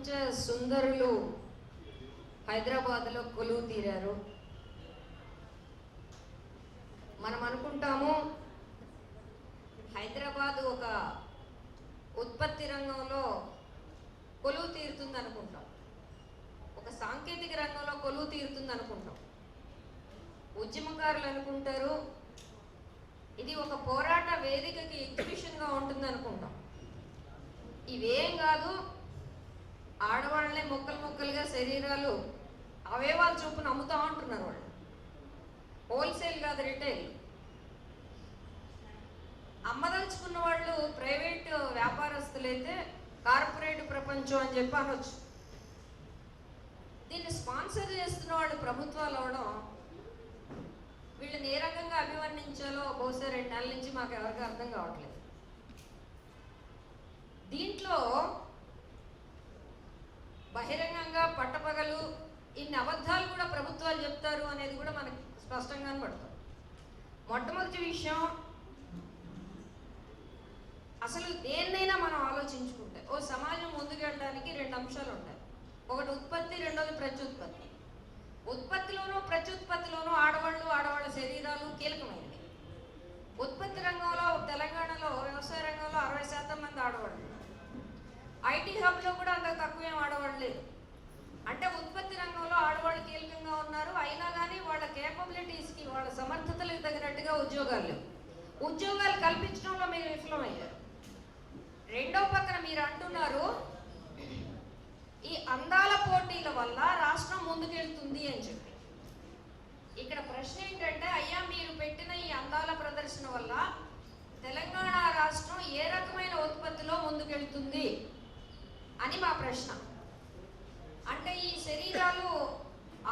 ప్రపంచ సుందరులు హైదరాబాద్లో కొలువు తీరారు. మనం అనుకుంటాము హైదరాబాద్ ఒక ఉత్పత్తి రంగంలో కొలువు తీరుతుంది అనుకుంటాం ఒక సాంకేతిక రంగంలో కొలువు తీరుతుంది అనుకుంటాం ఉద్యమకారులు అనుకుంటారు ఇది ఒక పోరాట వేదికకి ఎగ్జిబిషన్గా ఉంటుంది అనుకుంటాం ఇవేం కాదు ఆడవాళ్ళనే ముక్కలు ముక్కలుగా శరీరాలు అవయవాలు చొప్పున అమ్ముతా ఉంటున్నారు వాళ్ళు. హోల్సేల్ కాదు రిటైల్. అమ్మదలుచుకున్న వాళ్ళు ప్రైవేట్ వ్యాపారస్తులైతే కార్పొరేట్ ప్రపంచం అని చెప్పి అనొచ్చు. దీన్ని స్పాన్సర్ చేస్తున్న వాళ్ళు ప్రభుత్వాలు అవడం వీళ్ళని ఏ రకంగా అభివర్ణించాలో బహుశా రెండు నెలల నుంచి మాకు ఎవరికి అర్థం కావట్లేదు. దీంట్లో బహిరంగంగా పట్టపగలు ఇన్ని అబద్ధాలు కూడా ప్రభుత్వాలు చెప్తారు అనేది కూడా మనకి స్పష్టంగా పడుతుంది. మొట్టమొదటి విషయం అసలు దేన్నైనా మనం ఆలోచించుకుంటే ఓ సమాజం ముందుకెళ్ళడానికి రెండు అంశాలు ఉంటాయి. ఒకటి ఉత్పత్తి రెండోది ప్రత్యుత్పత్తి. ఉత్పత్తిలోనూ ప్రత్యుత్పత్తిలోనూ ఆడవాళ్ళు ఆడవాళ్ళ శరీరాలు కీలకమైనవి. ఉత్పత్తి రంగంలో తెలంగాణలో వ్యవసాయ రంగంలో అరవై శాతం మంది ఆడవాళ్ళు. ఐటీ హబ్లో కూడా అంత తక్కువేం ఆడవాళ్ళు లేదు అంటే ఉత్పత్తి రంగంలో ఆడవాళ్ళు కీలకంగా ఉన్నారు. అయినా కానీ వాళ్ళ కేపబిలిటీస్కి వాళ్ళ సమర్థతలకు తగినట్టుగా ఉద్యోగాలు లేవు. ఉద్యోగాలు కల్పించడంలో మీరు విఫలమయ్యారు. రెండో పక్కన మీరు అంటున్నారు ఈ అందాల పోటీల వల్ల రాష్ట్రం ముందుకెళ్తుంది అని చెప్పి. ఇక్కడ ప్రశ్న ఏంటంటే అయ్యా మీరు పెట్టిన ఈ అందాల ప్రదర్శన వల్ల తెలంగాణ రాష్ట్రం ఏ రకమైన ఉత్పత్తిలో ముందుకెళ్తుంది? అని మా ప్రశ్న. అంటే ఈ శరీరాలు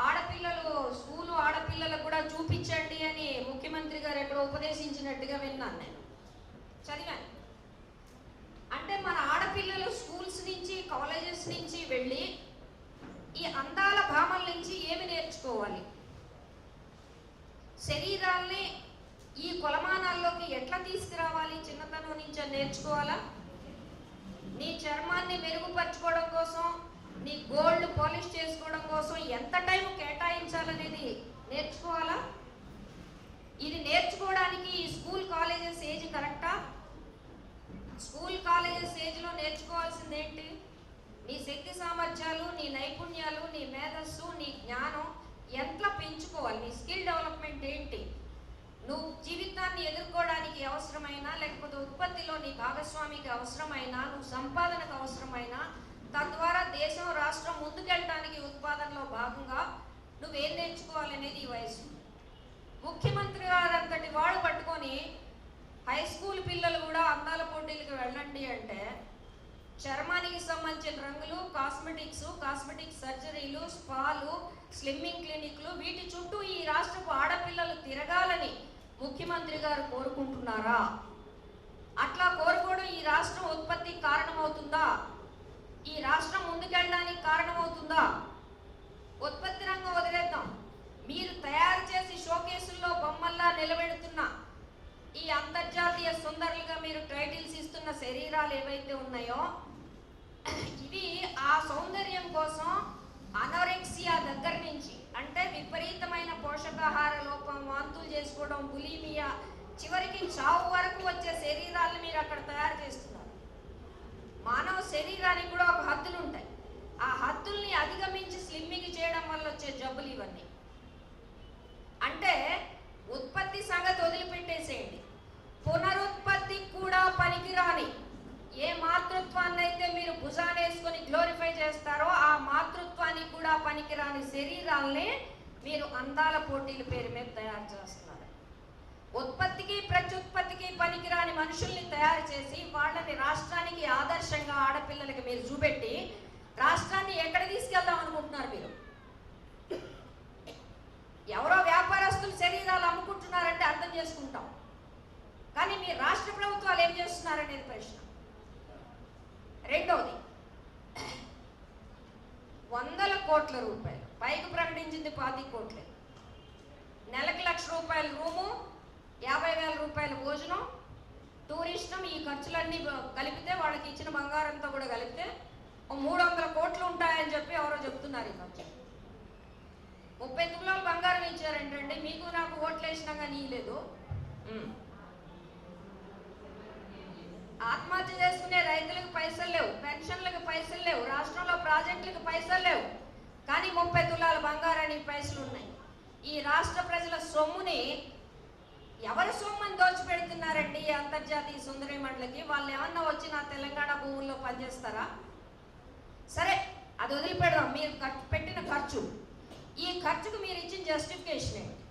ఆడపిల్లలు స్కూలు ఆడపిల్లలకు కూడా చూపించండి అని ముఖ్యమంత్రి గారు ఎక్కడ ఉపదేశించినట్టుగా విన్నాను నేను చదివాను అంటే మన ఆడపిల్లలు స్కూల్స్ నుంచి కాలేజెస్ నుంచి వెళ్ళి ఈ అందాల భామల నుంచి ఏమి నేర్చుకోవాలి శరీరాల్ని ఈ కొలమానాల్లోకి ఎట్లా తీసుకురావాలి చిన్నతనం నుంచి అని నేర్చుకోవాలా నీ చర్మాన్ని మెరుగుపరచుకోవడం కోసం నీ గోల్డ్ పాలిష్ చేసుకోవడం కోసం ఎంత టైం కేటాయించాలనేది నేర్చుకోవాలా ఇది నేర్చుకోవడానికి ఈ స్కూల్ కాలేజెస్ ఏజ్ కరెక్టా స్కూల్ కాలేజెస్ ఏజ్లో నేర్చుకోవాల్సింది ఏంటి నీ శక్తి సామర్థ్యాలు నీ నైపుణ్యాలు నీ మేధస్సు నీ జ్ఞానం ఎంత పెంచుకోవాలి? నీ స్కిల్ డెవలప్మెంట్ ఏంటి? నువ్వు జీవితాన్ని ఎదుర్కోవడానికి అవసరమైన లేకపోతే ఉత్పత్తిలో నీ భాగస్వామికి అవసరమైన నువ్వు సంపాదనకు అవసరమైన తద్వారా దేశం రాష్ట్రం ముందుకెళ్ళడానికి ఉత్పాదనలో భాగంగా నువ్వేం నేర్చుకోవాలనేది ఈ వయసు. ముఖ్యమంత్రి గారు అంతటి వాడు పట్టుకొని హై స్కూల్ పిల్లలు కూడా అందాల పోటీలకు వెళ్ళండి అంటే చర్మానికి సంబంధించిన రంగులు కాస్మెటిక్స్ కాస్మెటిక్ సర్జరీలు స్పాలు స్లిమ్మింగ్ క్లినిక్లు వీటి చుట్టూ ఈ రాష్ట్రపు ఆడపిల్లలు తిరగాలని ముఖ్యమంత్రి గారు కోరుకుంటున్నారా? అట్లా కోరుకోవడం ఈ రాష్ట్రం ఉత్పత్తికి కారణమవుతుందా? ఈ రాష్ట్రం ముందుకెళ్ళడానికి కారణమవుతుందా? ఉత్పత్తి రంగం వదిలేద్దాం. మీరు తయారు చేసి షోకేసుల్లో బొమ్మల్లా నిలబెడుతున్న ఈ అంతర్జాతీయ సుందరులుగా మీరు టైటిల్స్ ఇస్తున్న శరీరాలు ఏవైతే ఉన్నాయో ఇది ఆ సౌందర్యం కోసం అనోరెక్సియా దగ్గర నుంచి అంటే విపరీతమైన పోషకాహార లోపం వాంతులు చేసుకోవడం బులీమియా చివరికి చావు వరకు వచ్చే శరీరాలను మీరు అక్కడ తయారు చేస్తున్నారు. మానవ శరీరానికి కూడా ఒక హద్దులు ఉంటాయి. ఆ హద్దుల్ని అధిగమించి స్లిమ్మింగ్ చేయడం వల్ల వచ్చే జబ్బులు ఇవన్నీ. అంటే ఉత్పత్తి సంగతి వదిలిపెట్టేసేయండి. పునరుత్పత్తి కూడా పనికిరాని ఏ మాతృత్వాన్ని అయితే మీరు భుజానేసుకొని గ్లోరిఫై చేస్తారో ఆ మాతృత్వానికి కూడా పనికిరాని శరీరాల్ని మీరు అందాల పోటీల పేరు మీద తయారు చేస్తున్నారు. ఉత్పత్తికి ప్రత్యుత్పత్తికి పనికిరాని మనుషుల్ని తయారు చేసి వాళ్ళని రాష్ట్రానికి ఆదర్శంగా ఆడపిల్లలకి మీరు చూపెట్టి రాష్ట్రాన్ని ఎక్కడ తీసుకెళ్దాం అనుకుంటున్నారు మీరు? ఎవరో వ్యాపారస్తులు శరీరాలు అమ్ముకుంటున్నారంటే అర్థం చేసుకుంటాం. కానీ మీ రాష్ట్ర ప్రభుత్వాలు ఏం చేస్తున్నారనేది ప్రశ్న. రెండవది. వందల కోట్ల రూపాయలు. పైకి ప్రకటించింది పాతి కోట్లే. నెలకు లక్ష రూపాయల రూము యాభై వేల రూపాయల భోజనం టూరిస్టం ఈ ఖర్చులన్నీ కలిపితే వాళ్ళకి ఇచ్చిన బంగారంతో కూడా కలిపితే మూడు వందల కోట్లు ఉంటాయని చెప్పి ఎవరో చెప్తున్నారు ఈ ఖర్చు. ముప్పై తులాలు బంగారం ఇచ్చారంటే మీకు నాకు ఓట్లు వేసినా కానీ లేదు ఆత్మహత్య చేసుకునే రైతులకు పైసలు లేవు పెన్షన్లకు పైసలు లేవు రాష్ట్రంలో ప్రాజెక్టులకు పైసలు లేవు. కానీ ముప్పై తులాల బంగారానికి పైసలు ఉన్నాయి. ఈ రాష్ట్ర ప్రజల సొమ్ముని ఎవరి సొమ్ముని దోచిపెడుతున్నారండి అంతర్జాతీయ సుందరి మండలికి? వాళ్ళు ఏమన్నా వచ్చి నా తెలంగాణ భూముల్లో పనిచేస్తారా? సరే అది వదిలిపెడదాం. మీరు ఖర్చు పెట్టిన ఖర్చు. ఈ ఖర్చుకు మీరు ఇచ్చిన జస్టిఫికేషన్ ఏంటి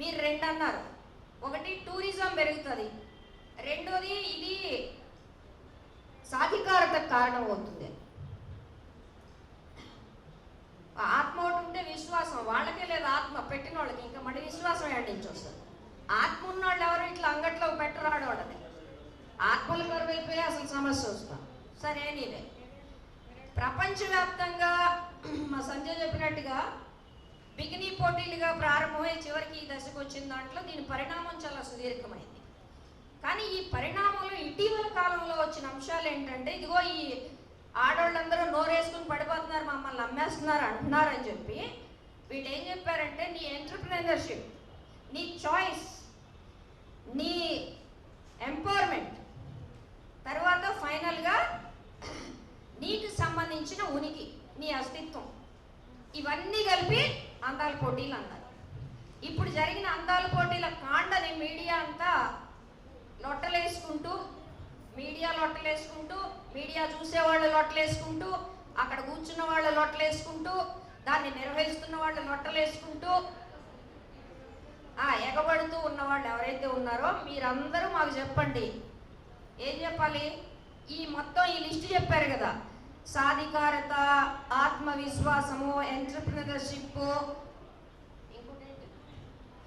మీరు రెండు అన్నారు. ఒకటి టూరిజం పెరుగుతుంది. రెండోది ఇది సాధికారత కారణం అవుతుంది ఆత్మ ఒకటి ఉంటే విశ్వాసం వాళ్ళకే లేదు ఆత్మ? పెట్టిన వాళ్ళకి ఇంకా మళ్ళీ విశ్వాసం ఏడు వస్తుంది ఆత్మ ఉన్న వాళ్ళు ఎవరు? ఇట్లా అంగట్లో పెట్టరాడు వాళ్ళని ఆత్మల కరువు అయిపోయి అసలు సమస్య వస్తాం సరే నీదే ప్రపంచవ్యాప్తంగా మా సంజయ్ చెప్పినట్టుగా బిగినీ పోటీలుగా ప్రారంభమై చివరికి ఈ దశకు వచ్చిన దాంట్లో దీని పరిణామం చాలా సుదీర్ఘమైంది. కానీ ఈ పరిణామంలో ఇటీవల కాలంలో వచ్చిన అంశాలు ఏంటంటే ఇదిగో ఈ ఆడవాళ్ళందరూ నోరేసుకుని పడిపోతున్నారు మమ్మల్ని అమ్మేస్తున్నారు అంటున్నారు అని చెప్పి వీళ్ళు ఏం చెప్పారంటే నీ ఎంటర్ప్రినర్షిప్ నీ చాయిస్ నీ ఎంపవర్మెంట్ తర్వాత ఫైనల్గా నీకు సంబంధించిన ఉనికి నీ అస్తిత్వం. ఇవన్నీ కలిపి అందాల పోటీలు అన్నారు ఇప్పుడు జరిగిన అందాల పోటీల కాండని మీడియా అంతా లొట్టలేసుకుంటూ మీడియా లొట్టలేసుకుంటూ మీడియా చూసేవాళ్ళు లొట్టలేసుకుంటూ అక్కడ కూర్చున్న వాళ్ళు లొట్టలేసుకుంటూ దాన్ని నిర్వహిస్తున్న వాళ్ళు లొట్టలేసుకుంటూ ఆ ఎగబడుతూ ఉన్న వాళ్ళు ఎవరైతే ఉన్నారో మీరందరూ మాకు చెప్పండి. ఏం చెప్పాలి? ఈ మొత్తం ఈ లిస్ట్ చెప్పారు కదా. సాధికారత ఆత్మవిశ్వాసము ఎంటర్ప్రినర్షిప్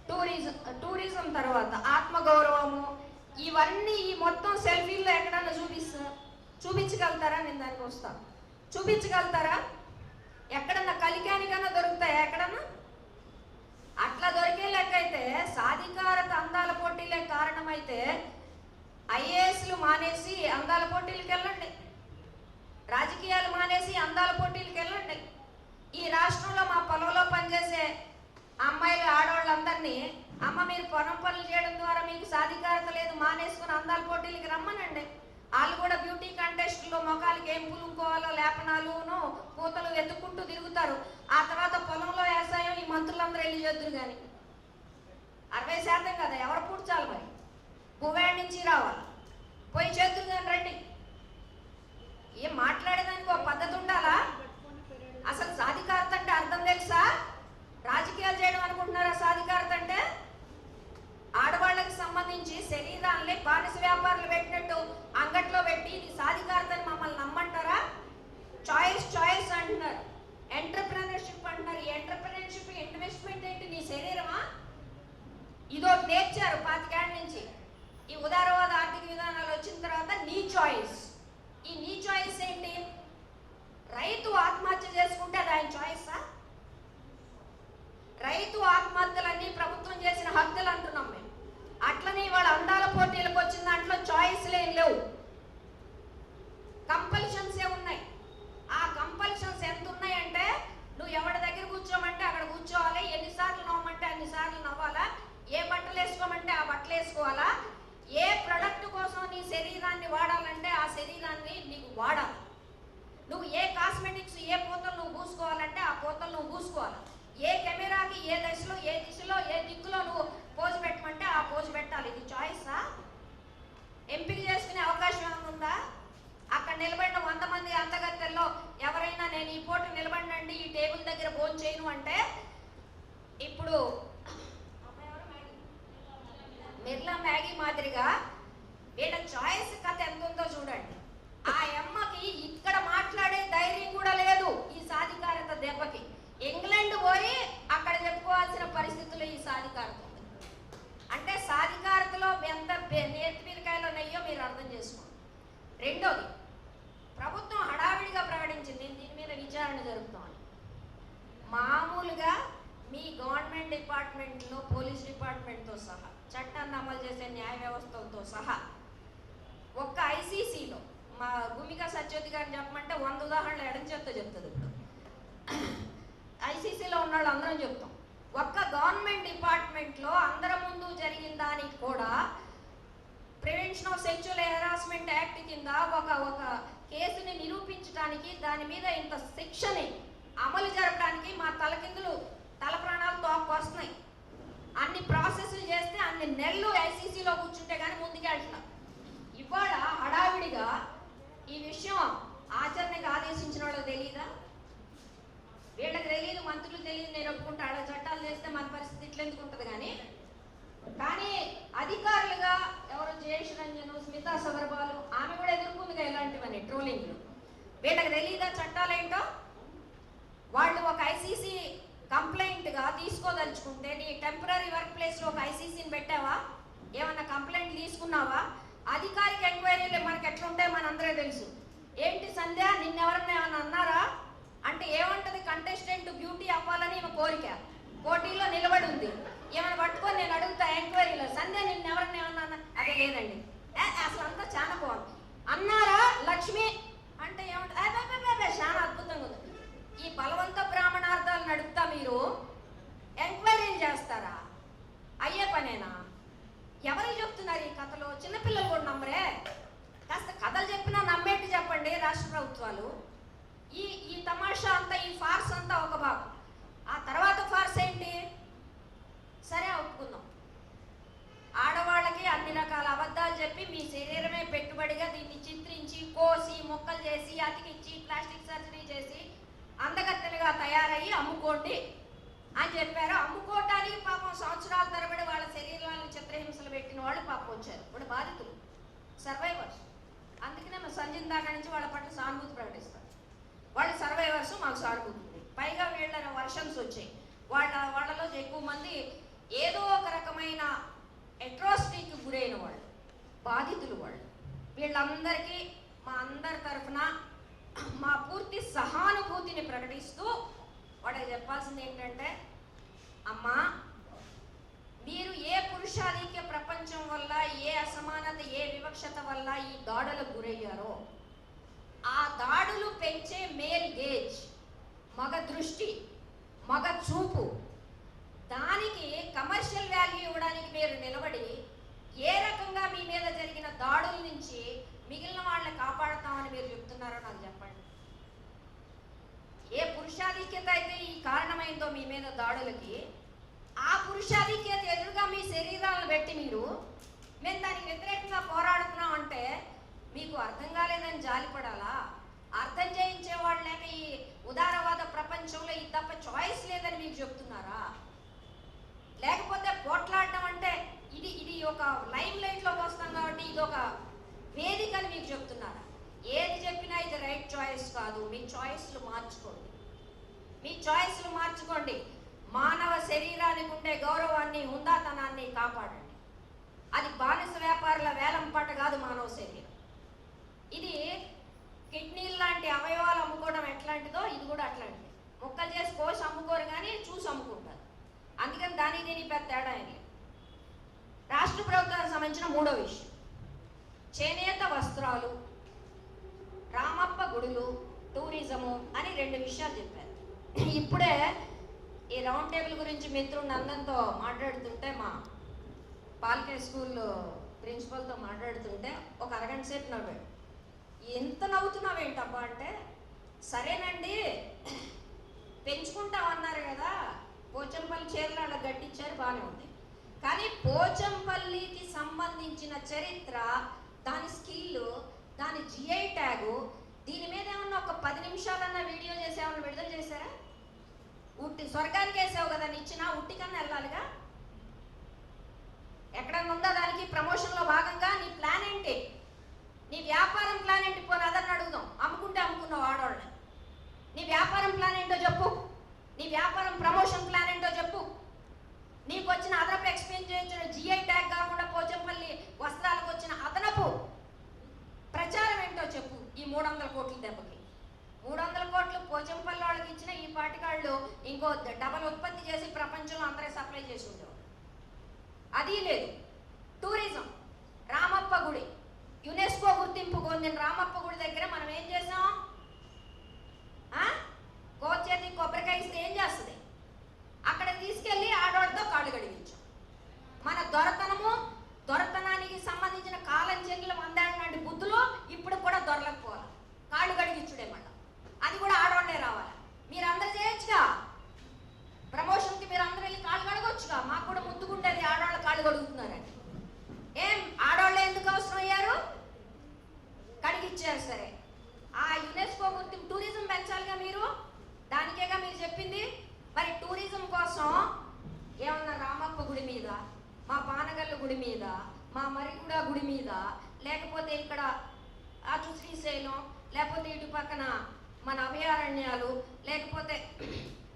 టూరిజం టూరిజం తర్వాత ఆత్మగౌరవము ఇవన్నీ ఈ మొత్తం సెల్ఫీల్లో ఎక్కడన్నా చూపిస్తా చూపించగలుగుతారా? నేను దానికి వస్తాను చూపించగలుగుతారా? ఎక్కడన్నా కలికానికన్నా దొరుకుతాయా ఎక్కడన్నా? అట్లా దొరికే లెక్క అయితే సాధికారత అందాల పోటీలే కారణమైతే ఐఏఎస్లు మానేసి అందాల పోటీలకు వెళ్ళండి. రాజకీయాలు మానేసి అందాల పోటీలకు వెళ్ళండి. ఈ రాష్ట్రంలో మా పొలంలో పనిచేసే అమ్మాయిలు ఆడవాళ్ళందరినీ అమ్మ మీరు పొలం పనులు చేయడం ద్వారా మీకు సాధికారత లేదు. మానేసుకుని అందాల పోటీలకి రమ్మనండి. వాళ్ళు కూడా బ్యూటీ కంటెస్ట్లో మొఖాలకి ఏం పులుకోవాలో లేపనాలును పూతలు వెతుక్కుంటూ తిరుగుతారు. ఆ తర్వాత పొలంలో వ్యవసాయం ఈ మంత్రులందరూ వెళ్ళి చేద్దరు కానీ అరవై శాతం కదా ఎవరు పూడ్చాలి మరి? పువ్వేడి నుంచి రావాలి. పోయి చేతులు కానీ రండి. రెండోది ప్రభుత్వం హడావిడిగా ప్రకటించింది దీని మీద విచారణ జరుపుతామని మామూలుగా మీ గవర్నమెంట్ డిపార్ట్మెంట్లో పోలీస్ డిపార్ట్మెంట్తో సహా చట్టాన్ని అమలు చేసే న్యాయ వ్యవస్థలతో సహా ఒక్క ఐసీసీలో మా భూమిక సత్యోతి గారిని చెప్పమంటే వంద ఉదాహరణలు ఎడం చేత్తో చెప్తుంది ఇప్పుడు. ఐసీసీలో ఉన్న వాళ్ళు అందరం చెప్తాం. ఒక్క గవర్నమెంట్ డిపార్ట్మెంట్లో అందరి ముందు జరిగిన దానికి కూడా prevention of sexual harassment act కింద ఒక ఒక కేసుని నిరూపించడానికి దాని మీద ఇంత శిక్షని అమలు జరపడానికి మా తలకిందులు తల ప్రాణాలు తోకొస్తున్నాయి అన్ని ప్రాసెస్లు చేస్తే అన్ని నెలలు ఐసీసీలో కూర్చుంటే కానీ ముందుకెళ్తున్నాం. ఇవాళ హడావిడిగా ఈ విషయం ఆచరణకు ఆదేశించిన వాళ్ళకి తెలియదా వీళ్ళకి తెలియదు మంత్రులు తెలియదు నేను ఒప్పుకుంటా. ఆడ చట్టాలు చేస్తే మన పరిస్థితి ఇట్లెందుకు ఉంటుంది కానీ కానీ అధికారులుగా ఎవరు జయేష్ రంజన్ స్మితా సబర్బాలు ఆమె కూడా ఎదుర్కొందిగా ఇలాంటివన్నీ ట్రోలింగ్లు. వీళ్ళకి తెలియదా చట్టాలేంటో వాళ్ళు ఒక ఐసీసీ కంప్లైంట్గా తీసుకోదలుచుకుంటే నీ టెంపరీ వర్క్ ప్లేస్లో ఒక ఐసీసీని పెట్టావా? ఏమన్నా కంప్లైంట్ తీసుకున్నావా? అధికారిక ఎంక్వైరీలు మనకి ఎట్లుంటాయి అందరే తెలుసు. ఏంటి సంధ్య నిన్నెవరన్నా ఏమన్నా అన్నారా? అంటే ఏమంటది? కంటెస్టెంట్ బ్యూటీ అవ్వాలని ఈమె కోరిక. పోటీలో నిలబడి ఉంది. ఏమైనా పట్టుకొని నేను అడుగుతా ఎంక్వైరీలో సంధ్య ఎవరిని ఏమన్నా అదే లేదండి. ఏ, అసలు అంతా చాలా బాగుంది. అన్నారా లక్ష్మి? అంటే ఏమంటే? చాలా అద్భుతంగా ఉంది. ఈ బలవంత బ్రాహ్మణార్థాలు నడుపుతా మీరు? ఎంక్వైరీలు చేస్తారా? అయ్యే పనేనా? ఎవరికి చెప్తున్నారు ఈ కథలు? చిన్నపిల్లలు కూడా నమ్మరే. కాస్త కథలు చెప్పినా నమ్మేట్టు చెప్పండి రాష్ట్ర ప్రభుత్వాలు. ఈ ఈ తమాషా అంతా ఈ ఫార్స్ అంతా ఒక భాగం. ఆ తర్వాత ఫార్స్ ఏంటి? సరే ఒప్పుకుందాం. ఆడవాళ్ళకి అన్ని రకాల అబద్ధాలు చెప్పి మీ శరీరమే పెట్టుబడిగా దీన్ని చిత్రించి కోసి మొక్కలు చేసి అతికిచ్చి ప్లాస్టిక్ సర్జరీ చేసి అందగత్తెలుగా తయారయ్యి అమ్ముకోండి అని చెప్పారు. అమ్ముకోవటానికి పాపం సంవత్సరాల తరబడి వాళ్ళ శరీరాలను చిత్రహింసలు పెట్టిన వాళ్ళు పాపం వచ్చారు. ఇప్పుడు బాధితులు. సర్వైవర్స్ అందుకనే మా సంజయ్ దాకా నుంచి వాళ్ళ పట్ల సానుభూతి ప్రకటిస్తారు. వాళ్ళు సర్వైవర్స్ మాకు సానుభూతి ఉంది. పైగా వీళ్ళ వర్షన్స్ వచ్చాయి. వాళ్ళ వాళ్ళలో ఎక్కువ మంది ఏదో ఒక రకమైన అట్రాసిటీకి గురైన వాళ్ళు బాధితులు వాళ్ళు వీళ్ళందరికీ మా అందరి తరఫున మా పూర్తి సహానుభూతిని ప్రకటిస్తూ వాళ్ళకి చెప్పాల్సింది ఏంటంటే అమ్మా మీరు ఏ పురుషాధిక్య ప్రపంచం వల్ల ఏ అసమానత ఏ వివక్షత వల్ల ఈ దాడులకు గురయ్యారో ఆ దాడులు పెంచే మేల్ గేజ్ మగ దృష్టి మగ చూపు దానికి కమర్షియల్ వాల్యూ ఇవ్వడానికి మీరు నిలబడి ఏ రకంగా మీ మీద జరిగిన దాడుల నుంచి మిగిలిన వాళ్ళని కాపాడుతామని మీరు చెప్తున్నారో నాకు చెప్పండి ఏ పురుషాధిక్యత అయితే ఈ కారణమైందో మీ మీద దాడులకి ఆ పురుషాధిక్యత ఎదురుగా మీ శరీరాలను పెట్టి మీరు మేము దానికి వ్యతిరేకంగా పోరాడుతున్నాం అంటే మీకు అర్థం కాలేదని జాలిపడాలా అర్థం చేయించే వాళ్ళు లేక ఈ ఉదారవాద ప్రపంచంలో ఇది తప్ప చాయిస్ లేదని మీకు చెప్తున్నారా? లేకపోతే పోట్లాడడం అంటే ఇది ఇది ఒక లైమ్ లైట్లోకి వస్తాం కాబట్టి ఇది ఒక వేదిక అని మీకు చెప్తున్నారా? ఏది చెప్పినా ఇది రైట్ చాయిస్ కాదు. మీ చాయిస్లు మార్చుకోండి. మీ చాయిస్లు మార్చుకోండి. మానవ శరీరానికి ఉండే గౌరవాన్ని హుందాతనాన్ని కాపాడండి. అది బానిస వ్యాపారుల వేలం పాట కాదు మానవ శరీరం. ఇది కిడ్నీలు లాంటి అవయవాలు అమ్ముకోవడం ఎట్లాంటిదో ఇది కూడా అట్లాంటిది. ముక్కలు చేసి కోసి అమ్ముకోరు కానీ చూసి అమ్ముకుంటారు. అందుకని దాని దీని పెద్ద తేడా ఏం లేదు. రాష్ట్ర ప్రభుత్వానికి సంబంధించిన మూడో విషయం. చేనేత వస్త్రాలు రామప్ప గుడులు టూరిజము అని రెండు విషయాలు చెప్పారు. ఇప్పుడే ఈ రౌండ్ టేబుల్ గురించి మిత్రుడు నందన్తో మాట్లాడుతుంటే మా పాల్కే స్కూల్ ప్రిన్సిపల్తో మాట్లాడుతుంటే ఒక అరగంట సేపు నవ్వాడు. ఎంత నవ్వుతున్నావేంటబ్బా? అంటే సరేనండి పెంచుకుంటామన్నారు కదా పోచంపల్లి చీరలు అలా గట్టించారు బాగానే ఉంది. కానీ పోచంపల్లికి సంబంధించిన చరిత్ర దాని స్కిల్ దాని జిఐ ట్యాగు దీని మీద ఏమన్నా ఒక పది నిమిషాలన్నా వీడియో చేసి ఏమన్నా విడుదల చేశారా? ఉట్టి స్వర్గానికి వేసావు కదా నిచ్చిన ఉట్టి కన్నా వెళ్ళాలిగా? ఎక్కడన్నా ఉందా దానికి ప్రమోషన్లో భాగంగా? నీ ప్లాన్ ఏంటి? నీ వ్యాపారం ప్లాన్ ఏంటి? పోనీ అదర్ని అడుగుదాం. అమ్ముకుంటే అమ్ముకున్నావు ఆడవాళ్ళని. నీ వ్యాపారం ప్లాన్ ఏంటో చెప్పు. నీ వ్యాపారం ప్రమోషన్ ప్లాన్ ఏంటో చెప్పు. నీకు వచ్చిన అదనపు ఎక్స్చేంజ్ చేయించిన జిఐ ట్యాగ్ కాకుండా పోచంపల్లి వస్త్రాలకు వచ్చిన అదనపు ప్రచారం ఏంటో చెప్పు. ఈ మూడు వందల కోట్ల దెబ్బకి. మూడు వందల కోట్లు పోచంపల్లి వాళ్ళకి ఇచ్చిన ఈ పాటికాళ్ళు ఇంకో డబల్ ఉత్పత్తి చేసి ప్రపంచంలో అందరే సప్లై చేసి ఉండేవాళ్ళు అది లేదు. మీద లేకపోతే ఇక్కడ అటు శ్రీశైలం లేకపోతే ఇటు పక్కన మన అభయారణ్యాలు లేకపోతే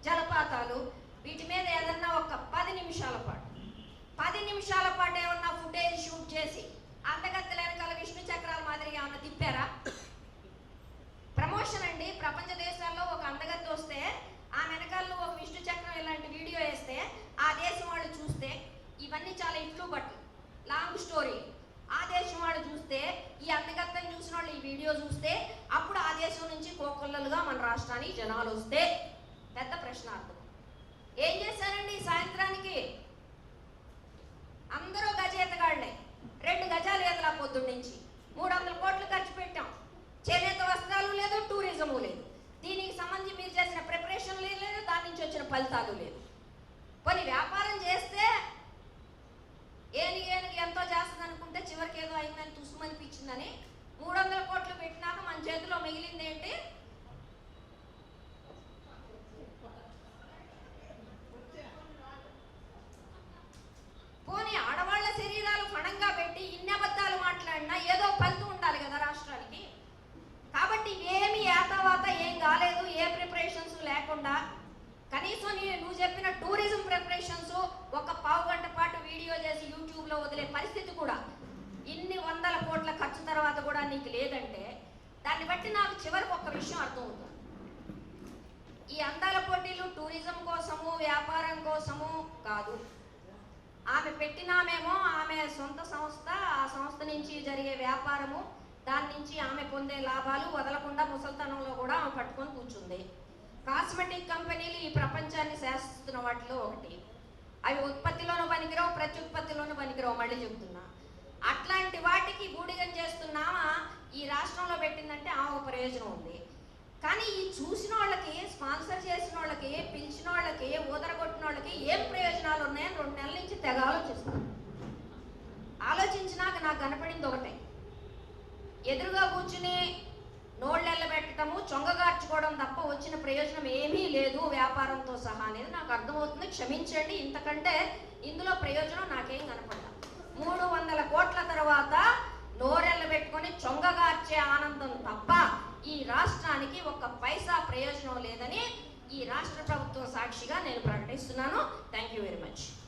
జలపాతాలు వీటి మీద ఏదన్నా ఒక పది నిమిషాల పాటు. పది నిమిషాల పాటు ఏమన్నా ఫుటేజ్ షూట్ చేసి అందగత్తెల వెనకాల విష్ణు చక్రాల మాదిరిగా ఏమన్నా తిప్పారా? ప్రమోషన్ అండి. ప్రపంచ దేశాల్లో ఒక అందగత్తి వస్తే ఆ వెనకాల ఒక విష్ణు చక్రం ఇలాంటి వీడియో వేస్తే ఆ దేశం వాళ్ళు చూస్తే ఇవన్నీ చాలా ఇట్లు బట్లు లాంగ్ స్టోరీ ఆ దేశం వాళ్ళు చూస్తే ఈ అందగత్తెని చూసిన వాళ్ళు ఈ వీడియో చూస్తే అప్పుడు ఆ దేశం నుంచి కోకొల్లలుగా మన రాష్ట్రానికి జనాలు వస్తే పెద్ద ప్రశ్నార్థం ఏం చేశారండి సాయంత్రానికి? అందరూ గజేతగాళ్ళే రెండు గజాలు ఎదలా పొద్దున్నుంచి మూడు వందల కోట్లు ఖర్చు పెట్టాం. చేనేత వస్త్రాలు లేదు టూరిజము లేదు. దీనికి సంబంధించి మీరు చేసిన ప్రిపరేషన్ లేదు దాని నుంచి వచ్చిన ఫలితాలు లేదు. కొన్ని వ్యాపారం చేస్తే ఏని ఏనుగు ఎంతో చేస్తుంది అనుకుంటే చివరికి ఏదో అయిందని తుసుమనిపించిందని మూడు వందల కోట్లు పెట్టినాక మన చేతిలో మిగిలింది ఏంటి పోనీ ఆడవాళ్ళ శరీరాలు ఫణంగా పెట్టి ఇన్ని అబద్ధాలు మాట్లాడినా ఏదో ఫలితం ఉండాలి కదా రాష్ట్రానికి కాబట్టి ఇవేమి ఏతావాత ఏం కాలేదు ఏ ప్రిపరేషన్స్ లేకుండా కనీసం నీ- నువ్వు చెప్పిన టూరిజం ప్రిపరేషన్స్ ఒక పావు గంట పాటు వీడియో చేసి యూట్యూబ్లో వదిలే పరిస్థితి కూడా ఇన్ని వందల కోట్ల ఖర్చు తర్వాత కూడా నీకు లేదంటే దాన్ని బట్టి నాకు చివరికి ఒక విషయం అర్థమవుతుంది. ఈ అందాల పోటీలు టూరిజం కోసము వ్యాపారం కోసము కాదు. ఆమె పెట్టినామేమో ఆమె సొంత సంస్థ ఆ సంస్థ నుంచి జరిగే వ్యాపారము దాని నుంచి ఆమె పొందే లాభాలు వదలకుండా ముసల్తనంలో కూడా ఆమె పట్టుకొని కూర్చుంది. కాస్మెటిక్ కంపెనీలు ఈ ప్రపంచాన్ని శాసిస్తున్న వాటిలో ఒకటి. అవి ఉత్పత్తిలోనూ పనికిరావు ప్రత్యుత్పత్తిలోనూ పనికిరావు మళ్ళీ చెబుతున్నా అట్లాంటి వాటికి గూడిగం చేస్తున్నామా? ఈ రాష్ట్రంలో పెట్టిందంటే ఆ ఒక ప్రయోజనం ఉంది. కానీ ఈ చూసిన వాళ్ళకి స్పాన్సర్ చేసిన వాళ్ళకి పిలిచిన వాళ్ళకి ఊదరగొట్టిన వాళ్ళకి ఏం ప్రయోజనాలు ఉన్నాయని రెండు నెలల నుంచి తెగ ఆలోచిస్తాను ఆలోచించినాక నాకు కనపడింది ఒకటే. ఎదురుగా కూర్చుని నోళ్ళెళ్ళ పెట్టడము చొంగగార్చుకోవడం తప్ప వచ్చిన ప్రయోజనం ఏమీ లేదు వ్యాపారంతో సహా అనేది నాకు అర్థమవుతుంది. క్షమించండి ఇంతకంటే ఇందులో ప్రయోజనం నాకేం కనపడదు. మూడు వందల కోట్ల తర్వాత నోరెళ్ళ పెట్టుకొని చొంగగార్చే ఆనందం తప్ప ఈ రాష్ట్రానికి ఒక్క పైసా ప్రయోజనం లేదని ఈ రాష్ట్ర ప్రభుత్వం సాక్షిగా నేను ప్రకటిస్తున్నాను. Thank you very much